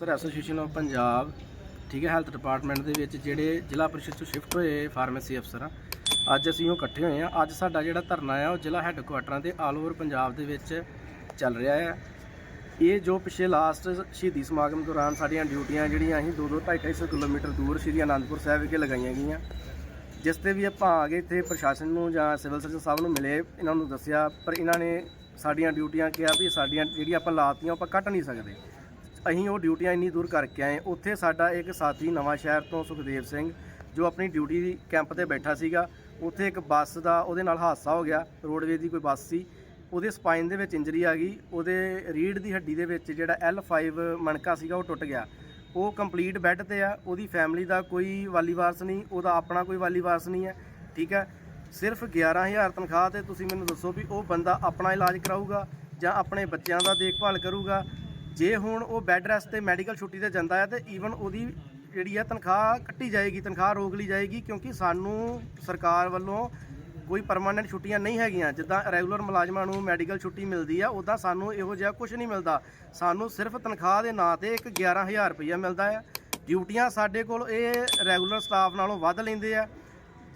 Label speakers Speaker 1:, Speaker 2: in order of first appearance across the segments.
Speaker 1: Sir association of Punjab, ਠੀਕ ਹੈ, health department ਦੇ ਵਿੱਚ ਜਿਹੜੇ ਜ਼ਿਲ੍ਹਾ ਪਰਿਸ਼ਦ ਤੋਂ ਸ਼ਿਫਟ ਹੋਏ ਫਾਰਮੇਸੀ ਅਫਸਰ ਆ, ਅੱਜ ਅਸੀਂ ਉਹ ਇਕੱਠੇ ਹੋਏ ਆ। ਅੱਜ ਸਾਡਾ ਜਿਹੜਾ ਧਰਨਾ ਆ, ਉਹ ਜ਼ਿਲ੍ਹਾ ਹੈੱਡਕੁਆਟਰਾਂ ਤੇ ਆਲ ਓਵਰ ਪੰਜਾਬ ਦੇ ਵਿੱਚ ਚੱਲ ਰਿਹਾ ਆ। ਇਹ ਜੋ ਪਿਛਲੇ ਲਾਸਟ ਸ਼ਹੀਦੀ ਸਮਾਗਮ ਦੌਰਾਨ ਸਾਡੀਆਂ ਡਿਊਟੀਆਂ ਜਿਹੜੀਆਂ ਅਸੀਂ 2-2 250 ਕਿਲੋਮੀਟਰ ਦੂਰ ਸ਼੍ਰੀ ਅਨੰਦਪੁਰ ਸਾਹਿਬ ਵਿਖੇ ਲਗਾਈਆਂ ਗਈਆਂ। ਜਿਸ ਤੇ ਵੀ ਆਪਾਂ ਆ ਗਏ ਇੱਥੇ ਪ੍ਰਸ਼ਾਸਨ ਨੂੰ ਜਾਂ ਸਿਵਲ ਸਰਜਨ ਸਾਹਿਬ ਨੂੰ ਮਿਲੇ, ਇਹਨਾਂ ਨੂੰ ਦੱਸਿਆ, ਪਰ ਇਹਨਾਂ ਨੇ ਸਾਡੀਆਂ ਡਿਊਟੀਆਂ ਕਿਹਾ ਵੀ ਸਾਡੀਆਂ ਜਿਹੜੀਆਂ ਆਪਾਂ ਲਾਤੀਆਂ, ਉਹ ਆਪਾਂ ਕੱਟ ਨਹੀਂ ਸਕਦੇ। ਅਸੀਂ ਉਹ ਡਿਊਟੀਆਂ ਇੰਨੀ ਦੂਰ ਕਰਕੇ ਆਏ। ਉੱਥੇ ਸਾਡਾ ਇੱਕ ਸਾਥੀ ਨਵਾਂ ਸ਼ਹਿਰ ਤੋਂ ਸੁਖਦੇਵ ਸਿੰਘ, ਜੋ ਆਪਣੀ ਡਿਊਟੀ ਦੀ ਕੈਂਪ ਤੇ ਬੈਠਾ ਸੀਗਾ। ਉੱਥੇ ਇੱਕ ਬੱਸ ਦਾ ਉਹਦੇ ਨਾਲ ਹਾਦਸਾ ਹੋ ਗਿਆ। ਰੋਡਵੇਜ਼ ਦੀ ਕੋਈ ਬੱਸ ਸੀ। ਉਹਦੇ ਸਪਾਈਨ ਦੇ ਵਿੱਚ ਇੰਜਰੀ ਆ ਗਈ। ਉਹਦੇ ਰੀੜ ਦੀ ਹੱਡੀ ਦੇ ਵਿੱਚ ਜਿਹੜਾ L5 ਮਣਕਾ ਸੀਗਾ, ਉਹ ਟੁੱਟ ਗਿਆ। ਉਹ ਕੰਪਲੀਟ ਬੈੱਡ ਤੇ ਆ। ਉਹਦੀ ਫੈਮਿਲੀ ਦਾ ਕੋਈ ਵਾਲੀ ਵਾਰਸ ਨਹੀਂ। ਉਹਦਾ ਆਪਣਾ ਕੋਈ ਵਾਲੀ ਵਾਰਸ ਨਹੀਂ ਹੈ। ਠੀਕ ਹੈ? ਸਿਰਫ 11000 ਤਨਖਾਹ ਤੇ ਤੁਸੀਂ ਮੈਨੂੰ ਦੱਸੋ ਵੀ ਉਹ ਬੰਦਾ ਆਪਣਾ ਇਲਾਜ ਕਰਾਊਗਾ ਜਾਂ ਆਪਣੇ ਬੱਚਿਆਂ ਦਾ ਦੇਖਭਾਲ ਕਰੂਗਾ? ਜੇ ਹੁਣ ਉਹ ਬੈੱਡ ਰੈਸਟ ਤੇ ਮੈਡੀਕਲ ਛੁੱਟੀ ਤੇ ਜਾਂਦਾ ਹੈ ਤੇ ਈਵਨ ਉਹਦੀ ਜਿਹੜੀ ਹੈ ਤਨਖਾਹ ਕੱਟੀ ਜਾਏਗੀ, ਤਨਖਾਹ ਰੋਕ ਲਈ ਜਾਏਗੀ ਕਿਉਂਕਿ ਸਾਨੂੰ ਸਰਕਾਰ ਵੱਲੋਂ ਕੋਈ ਪਰਮਾਨੈਂਟ ਛੁੱਟੀਆਂ ਨਹੀਂ ਹੈਗੀਆਂ। ਜਿੱਦਾਂ ਰੈਗੂਲਰ ਮੁਲਾਜ਼ਮਾਂ ਨੂੰ ਮੈਡੀਕਲ ਛੁੱਟੀ ਮਿਲਦੀ ਆ ਉਦਾਂ ਸਾਨੂੰ ਇਹੋ ਜਿਹਾ ਕੁਝ ਨਹੀਂ ਮਿਲਦਾ। ਸਾਨੂੰ ਸਿਰਫ ਤਨਖਾਹ ਦੇ ਨਾਂ ਤੇ ਇੱਕ 11000 ਰੁਪਈਆ ਮਿਲਦਾ ਹੈ ਡਿਊਟੀਆਂ ਸਾਡੇ ਕੋਲ ਇਹ ਰੈਗੂਲਰ ਸਟਾਫ ਨਾਲੋਂ ਵੱਧ ਲੈਂਦੇ ਆ।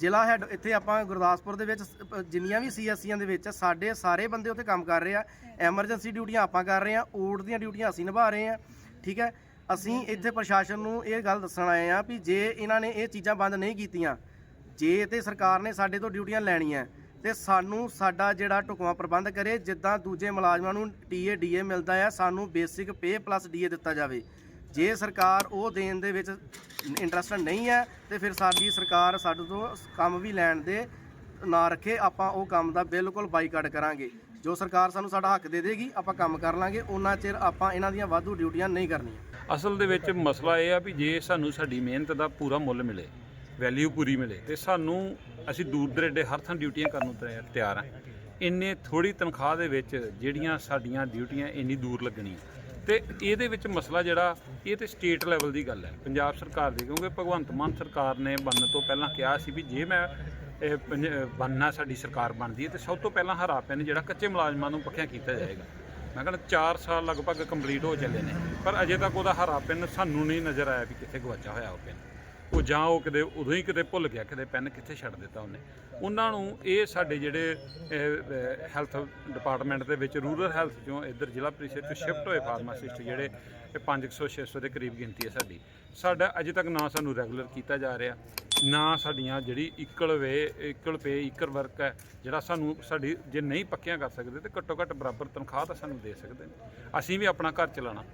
Speaker 1: ਜ਼ਿਲ੍ਹਾ ਹੈਡ ਇੱਥੇ ਆਪਾਂ ਗੁਰਦਾਸਪੁਰ ਦੇ ਵਿੱਚ ਸ- ਜਿੰਨੀਆਂ ਵੀ ਸੀਐਸਸੀਆਂ ਦੇ ਵਿੱਚ ਸਾਡੇ ਸਾਰੇ ਬੰਦੇ ਉੱਥੇ ਕੰਮ ਕਰ ਰਹੇ ਆ। ਐਮਰਜੈਂਸੀ ਡਿਊਟੀਆਂ ਆਪਾਂ ਕਰ ਰਹੇ ਆ ਓਟ ਦੀਆਂ ਡਿਊਟੀਆਂ ਅਸੀਂ ਨਿਭਾ ਰਹੇ ਆ ਠੀਕ ਹੈ? ਅਸੀਂ ਇੱਥੇ ਪ੍ਰਸ਼ਾਸਨ ਨੂੰ ਇਹ ਗੱਲ ਦੱਸਣ ਆਏ ਆ ਵੀ ਜੇ ਇਹਨਾਂ ਨੇ ਇਹ ਚੀਜ਼ਾਂ ਬੰਦ ਨਹੀਂ ਕੀਤੀਆਂ ਜੇ ਤੇ ਸਰਕਾਰ ਨੇ ਸਾਡੇ ਤੋਂ ਡਿਊਟੀਆਂ ਲੈਣੀਆਂ ਤੇ ਸਾਨੂੰ ਸਾਡਾ ਜਿਹੜਾ ਢੁਕਵਾਂ ਪ੍ਰਬੰਧ ਕਰੇ ਜਿੱਦਾਂ ਦੂਜੇ ਮੁਲਾਜ਼ਮਾਂ ਨੂੰ ਟੀਏ ਡੀਏ ਮਿਲਦਾ ਆ ਸਾਨੂੰ ਬੇਸਿਕ ਪੇ ਪਲੱਸ ਡੀਏ ਦਿੱਤਾ ਜਾਵੇ। ਜੇ ਸਰਕਾਰ ਉਹ ਦੇਣ ਦੇ ਵਿੱਚ ਇੰਟਰਸਟ ਨਹੀਂ ਹੈ, ਤੇ ਫਿਰ ਸਾਡੀ ਸਰਕਾਰ ਸਾਡੇ ਤੋਂ ਕੰਮ ਵੀ ਲੈਣ ਦੇ ਨਾ ਰੱਖੇ, ਆਪਾਂ ਉਹ ਕੰਮ ਦਾ ਬਿਲਕੁਲ ਬਾਈਕਾਟ ਕਰਾਂਗੇ। ਜੋ ਸਰਕਾਰ ਸਾਨੂੰ ਸਾਡਾ ਹੱਕ ਦੇ ਦੇਗੀ, ਆਪਾਂ ਕੰਮ ਕਰ ਲਾਂਗੇ ਉਹਨਾਂ ਚਿਰ ਆਪਾਂ ਇਹਨਾਂ ਦੀਆਂ ਵਾਧੂ ਡਿਊਟੀਆਂ ਨਹੀਂ ਕਰਨੀਆਂ।
Speaker 2: ਅਸਲ ਦੇ ਵਿੱਚ ਮਸਲਾ ਇਹ ਆ ਵੀ ਜੇ ਸਾਨੂੰ ਸਾਡੀ ਮਿਹਨਤ ਦਾ ਪੂਰਾ ਮੁੱਲ ਮਿਲੇ ਵੈਲਿਊ ਪੂਰੀ ਮਿਲੇ, ਤੇ ਸਾਨੂੰ ਅਸੀਂ ਦੂਰ ਦਰੇਡੇ ਹਰ ਥਾਂ ਡਿਊਟੀਆਂ ਕਰਨ ਨੂੰ ਤਿਆ- ਤਿਆਰ ਆ। ਇੰਨੇ ਥੋੜੀ ਤਨਖਾਹ ਦੇ ਵਿੱਚ ਜਿਹੜੀਆਂ ਸਾਡੀਆਂ ਡਿਊਟੀਆਂ ਇੰਨੀ ਦੂਰ ਲੱਗਣੀਆਂ। ਤੇ ਇਹਦੇ ਵਿੱਚ ਮਸਲਾ ਜਿਹੜਾ, ਇਹ ਤੇ ਸਟੇਟ ਲੈਵਲ ਦੀ ਗੱਲ ਹੈ। ਪੰਜਾਬ ਸਰਕਾਰ ਦੀ, ਕਿਉਂਕਿ ਭਗਵੰਤ ਮਾਨ ਸਰਕਾਰ ਨੇ ਬਣਨ ਤੋਂ ਪਹਿਲਾਂ ਕਿਹਾ ਸੀ ਵੀ ਜੇ ਮੈਂ ਇਹ ਪੰਜ- ਬਣਨਾ ਸਾਡੀ ਸਰਕਾਰ ਬਣਦੀ ਹੈ, ਤੇ ਸਭ ਤੋਂ ਪਹਿਲਾਂ ਹਰਾ ਪੈਨ ਜਿਹੜਾ ਕੱਚੇ ਮੁਲਾਜ਼ਮਾਂ ਨੂੰ ਪੱਖਿਆਂ ਕੀਤਾ ਜਾਏਗਾ। ਮੈਂ ਕਹਿੰਦਾ 4 ਸਾਲ ਲਗਭਗ ਕੰਪਲੀਟ ਹੋ ਚੱਲੇ ਨੇ, ਪਰ ਅਜੇ ਤੱਕ ਉਹਦਾ ਹਰਾ ਪਿੰਨ ਸਾਨੂੰ ਨਹੀਂ ਨਜ਼ਰ ਆਇਆ ਵੀ ਕਿੱਥੇ ਗਵਾਚਾ ਹੋਇਆ ਉਹ ਪਿੰਨ। ਉਹ ਜਾਂ ਉਹ ਕਿਤੇ, ਉਦੋਂ ਹੀ ਕਿਤੇ ਭੁੱਲ ਗਿਆ, ਕਿਤੇ ਪੈਨ ਕਿੱਥੇ ਛੱਡ ਦਿੱਤਾ ਉਹਨੇ। ਉਹਨਾਂ ਨੂੰ ਇਹ ਸਾਡੇ ਜਿਹੜੇ ਹੈਲਥ ਡਿਪਾਰਟਮੈਂਟ ਦੇ ਵਿੱਚ, ਰੂਰਲ ਹੈਲਥ ਚੋਂ ਇੱਧਰ ਜ਼ਿਲ੍ਹਾ ਪ੍ਰੀਸ਼ਦ ਤੋਂ ਸ਼ਿਫਟ ਹੋਏ ਫਾਰਮਾਸਿਸਟ ਜਿਹੜੇ, ਇਹ 500 600 ਦੇ ਕਰੀਬ ਗਿਣਤੀ ਹੈ ਸਾਡੀ। ਸਾਡਾ ਅਜੇ ਤੱਕ ਨਾ ਸਾਨੂੰ ਰੈਗੂਲਰ ਕੀਤਾ ਜਾ ਰਿਹਾ, ਨਾ ਸਾਡੀਆਂ ਜਿਹੜੀ ਇਕਲ ਵੇ, ਇਕਲ ਪੇ ਇਕਰ ਵਰਕ ਹੈ, ਜਿਹੜਾ ਸਾਨੂੰ ਸਾਡੀ, ਜੇ ਨਹੀਂ ਪੱਕਿਆਂ ਕਰ ਸਕਦੇ ਤੇ ਘੱਟੋ ਘੱਟ ਬਰਾਬਰ ਤਨਖਾਹ ਤਾਂ ਸਾਨੂੰ ਦੇ ਸਕਦੇ ਨੇ। ਅਸੀਂ ਵੀ ਆਪਣਾ ਘਰ ਚਲਾਉਣਾ।